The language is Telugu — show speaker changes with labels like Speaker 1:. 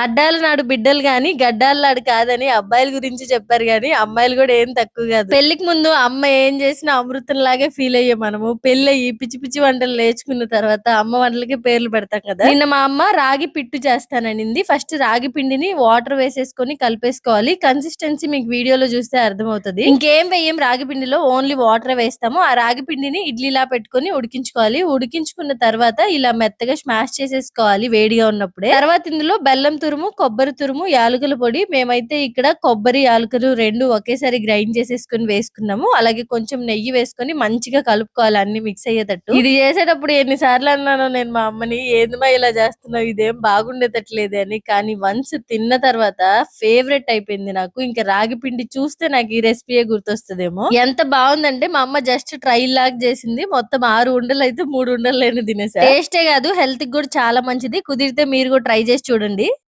Speaker 1: అడ్డాల నాడు బిడ్డలు గాని గడ్డాల నాడు కాదని అబ్బాయిల గురించి చెప్పారు గాని అమ్మాయిలు కూడా ఏం తక్కువ కాదు. పెళ్ళికి ముందు అమ్మ ఏం చేసినా అమృతం లాగే ఫీల్ అయ్యే మనము. పెళ్ళి అయ్యి పిచ్చి పిచ్చి వంటలు నేర్చుకున్న తర్వాత అమ్మ వంటలకి పేర్లు పెడతాం కదా. నిన్న మా అమ్మ రాగి పిట్టు చేస్తాననింది. ఫస్ట్ రాగి పిండిని వాటర్ వేసేసుకొని కలిపేసుకోవాలి. కన్సిస్టెన్సీ మీకు వీడియోలో చూస్తే అర్థమవుతుంది. ఇంకేం వేయం రాగి పిండిలో? ఓన్లీ వాటర్ వేస్తాము. ఆ రాగి పిండిని ఇడ్లీలా పెట్టుకొని ఉడికించుకోవాలి. ఉడికించుకున్న తర్వాత ఇలా మెత్తగా స్మాష్ చేసేసుకోవాలి వేడిగా ఉన్నప్పుడే. తర్వాత ఇందులో బెల్లం తురుము కొబ్బరి తురుము యాలకుల పొడి. మేమైతే ఇక్కడ కొబ్బరి యాలకులు రెండు ఒకేసారి గ్రైండ్ చేసేసుకొని వేసుకున్నాము. అలాగే కొంచెం నెయ్యి వేసుకొని మంచిగా కలుపుకోవాలి అన్ని మిక్స్ అయ్యేటట్టు. ఇది చేసేటప్పుడు ఎన్నిసార్లు అన్నాను నేను మా అమ్మని ఏందమ్మా ఇలా చేస్తున్నావు? ఇదేం బాగుండేటట్లేదు అని. కానీ వన్స్ తిన్న తర్వాత ఫేవరెట్ అయిపోయింది నాకు. ఇంకా రాగి పిండి చూస్తే నాకు ఈ రెసిపీ గుర్తొస్తుందేమో. ఎంత బాగుందంటే మా అమ్మ జస్ట్ ట్రై లాగ్ చేసింది. మొత్తం ఆరు ఉండలు అయితే మూడు ఉండలు లేని తినేసా. టేస్టే కాదు హెల్త్కి కూడా చాలా మంచిది. కుదిరితే మీరు కూడా ట్రై చేసి చూడండి.